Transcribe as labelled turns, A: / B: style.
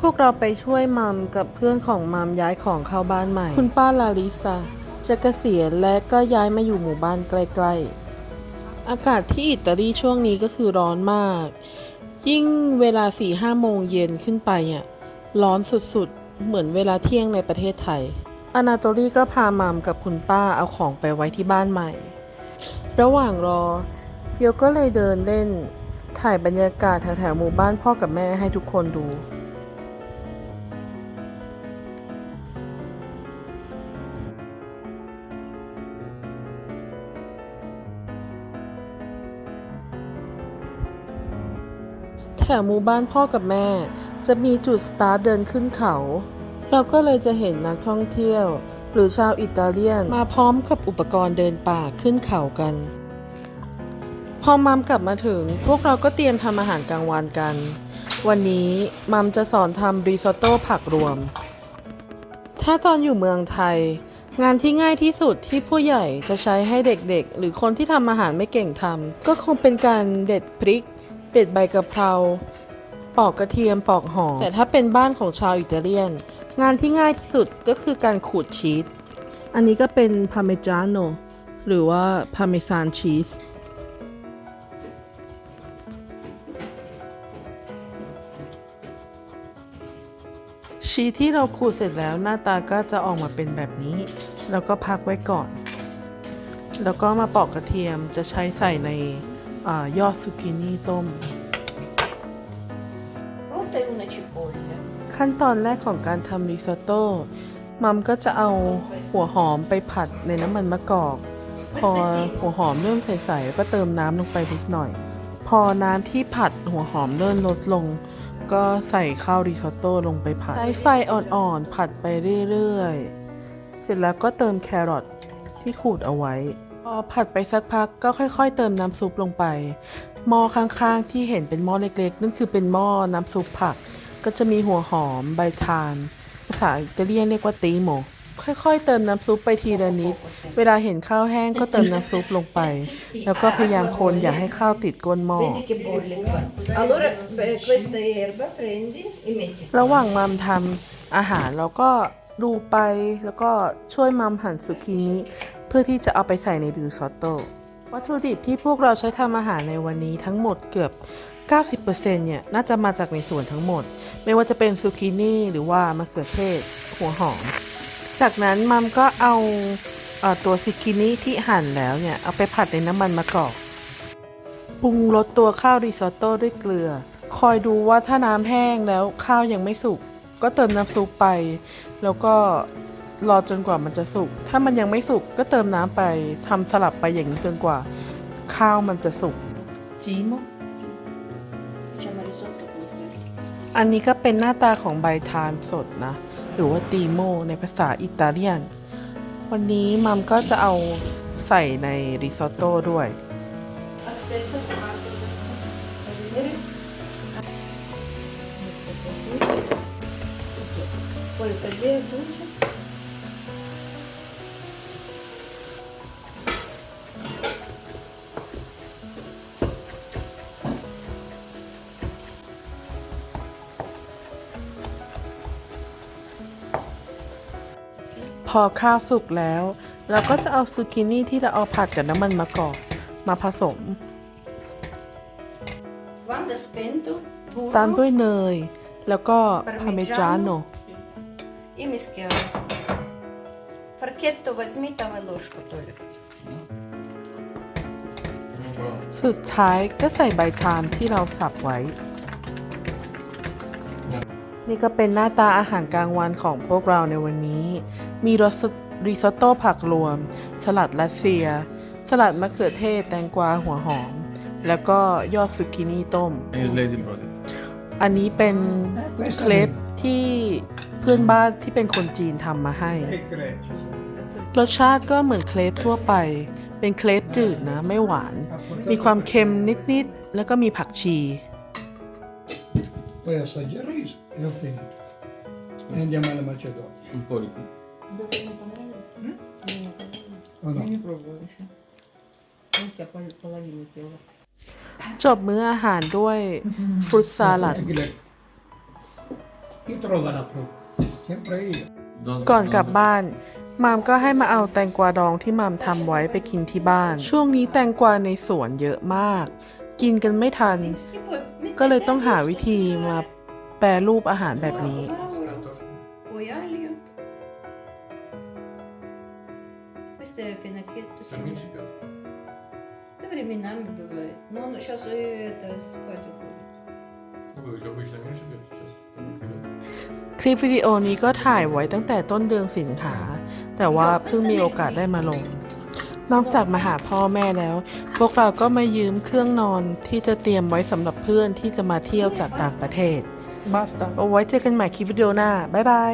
A: พวกเราไปช่วยมัมกับเพื่อนของมัมย้ายของเข้าบ้านใหม่ คุณป้าลาลิซาจะเกษียณและก็ย้ายมาอยู่หมู่บ้านใกล้ๆ อากาศที่อิตาลีช่วงนี้ก็คือร้อนมาก ยิ่งเวลา4ี่ห้าโมงเย็นขึ้นไปอะร้อนสุดๆ เหมือนเวลาเที่ยงในประเทศไทย อนาโตลีก็พามัมกับคุณป้าเอาของไปไว้ที่บ้านใหม่ ระหว่างรอโยวก็เลยเดินเล่น ถ่ายบรรยากาศแถวๆหมู่บ้านพ่อกับแม่ให้ทุกคนดู แถวหมู่บ้านพ่อกับแม่ จะมีจุดสตาร์ทเดินขึ้นเขา เราก็เลยจะเห็นนักท่องเที่ยว หรือชาวอิตาเลียนมาพร้อมกับอุปกรณ์เดินป่าขึ้นเขากัน พอมัมกลับมาถึง พวกเราก็เตรียมทำอาหารกลางวันกัน วันนี้มัมจะสอนทำริซอตโต้ผักรวม ถ้าตอนอยู่เมืองไทย งานที่ง่ายที่สุดที่ผู้ใหญ่จะใช้ให้เด็กๆ หรือคนที่ทำอาหารไม่เก่งทำก็คงเป็นการเด็ดพริก เด็ดใบกะเพรา ปอกกระเทียมปอกหอม แต่ถ้าเป็นบ้านของชาวอิตาเลียน งานที่ง่ายที่สุดก็คือการขูดชีส อันนี้ก็เป็นพาเมจาโนหรือว่าพาเมซานชีสชีสที่เราขูดเสร็จแล้วหน้าตาก็จะออกมาเป็นแบบนี้ แล้วก็พักไว้ก่อน แล้วก็มาปอกกระเทียมจะใช้ใส่ใน อายอดซูกินี่ต้ม
B: Rota e una cipolla.
A: ขั้นตอนแรกของการทำริซอตโต้มัมก็จะเอาหัวหอมไปผัดในน้ำมันมะกอก พอหัวหอมเริ่มใสๆก็เติมน้ำลงไปนิดหน่อย พอน้ำที่ผัดหัวหอมเริ่มลดลง ก็ใส่ข้าวริซอตโต้ลงไปผัดใช้ไฟอ่อนๆผัดไปเรื่อยๆ เสร็จแล้วก็เติมแครอทที่ขูดเอาไว้ พอผัดไปสักพักก็ค่อยๆ เติมน้ำซุปลงไป หม้อข้างๆ ที่เห็นเป็นหม้อเล็กๆ นั่นคือเป็นหม้อน้ำซุปผัก ก็จะมีหัวหอมใบทาน ภาษาอิตาเลียนเรียกว่าตีโมค่อยๆ เติมน้ำซุปไปทีละนิด เวลาเห็นข้าวแห้งก็เติมน้ำซุปลงไป แล้วก็พยายามคนอย่าให้ข้าวติดก้นหม้อ
B: Vedi che bolle qua. Allora eh, questa erba prendi e metti.
A: ระหว่างมัมทำอาหารเราก็ดูไปแล้วก็ช่วยมัมหั่นสุกินิ เพื่อที่จะเอาไปใส่ในริซอตโต้วัตถุดิบที่พวกเราใช้ทำอาหารในวันนี้ทั้งหมดเกือบ 90%เนี่ยน่าจะมาจากในสวนทั้งหมด ไม่ว่าจะเป็นซูกินี่หรือว่ามะเขือเทศ หัวหอม จากนั้นมัมก็เอาเอ่อตัวซูกินี่ที่หั่นแล้วเนี่ยเอาไปผัดในน้ำมันมะกอกปรุงรสตัวข้าวริซอตโต้ด้วยเกลือ คอยดูว่าถ้าน้ำแห้งแล้วข้าวยังไม่สุกก็เติมน้ำซุปไป แล้วก็ รอจนกว่ามันจะสุก ถ้ามันยังไม่สุกก็เติมน้ำไปทำสลับไปอย่างนี้จนกว่า ข้าวมันจะสุก
B: Timo. Facciamo risotto con quello.
A: อันนี้ก็เป็นหน้าตาของใบทานสดนะ หรือว่าตีโมในภาษาอิตาเลียน วันนี้มัมก็จะเอาใส่ในริซอตโต้ด้วย
B: Aspetta, guarda, fai vedere. Aspetta, sì. Poi così aggiungi.
A: พอข้าวสุกแล้ว เราก็จะเอาซูกินี่ที่เราเอาผัดกับน้ำมันมะกอกมาผสม ตามด้วยเนย แล้วก็พาเมจาน
B: โน
A: สุดท้ายก็ใส่ใบชามที่เราสับไว้ นี่ก็เป็นหน้าตาอาหารกลางวันของพวกเราในวันนี้ มีรสริซอตโต้ผักรวม สลัดรัสเซีย สลัดมะเขือเทศ แตงกวา หัวหอม แล้วก็ยอดซุกินี่ต้ม
C: Is lady product.
A: อันนี้เป็นเคลปที่เพื่อนบ้านที่เป็นคนจีนทำมาให้ รสชาติก็เหมือนเคลปทั่วไป เป็นเคลปจืดนะ ไม่หวาน มีความเค็มนิด ๆ แล้วก็มีผักชี
D: Poi assaggi il riso e ho finito. E andiamo alla Macedonia.
C: Un po' di...
D: O no?
B: Не пробовала еще. Ну, я пол- половину сделала.
A: จบมื้ออาหารด้วยฟรุตซาลัด
D: Anche lei. chi trova la frutta? Sempre io.
A: ก่อนกลับบ้าน มามก็ให้มาเอาแตงกวาดองที่มามทำไว้ไปกินที่บ้าน ช่วงนี้แตงกวาในสวนเยอะมาก กินกันไม่ทัน
B: E poi mettete
A: ก็เลยต้องหา
B: addosso
A: วิธี
B: sto
A: มาแปรรูปอาหารแบบนี้
B: lauro, poi aglio. Questo è fenachetto. sì. Да временами бывает. Но он сейчас это спать уходит.
C: Обычно меньше пьет сейчас.
A: คลิปวิดีโอนี้ก็ถ่ายไว้ตั้งแต่ต้นเดือนสิงหา แต่ว่าเพิ่งมีโอกาสได้มาลง นอกจากมาหาพ่อแม่แล้ว พวกเราก็มายืมเครื่องนอนที่จะเตรียมไว้สำหรับเพื่อนที่จะมาเที่ยวจากต่างประเทศ
D: Basta.
A: เอาไว้เจอกันใหม่คลิปวิดีโอหน้า บ๊ายบาย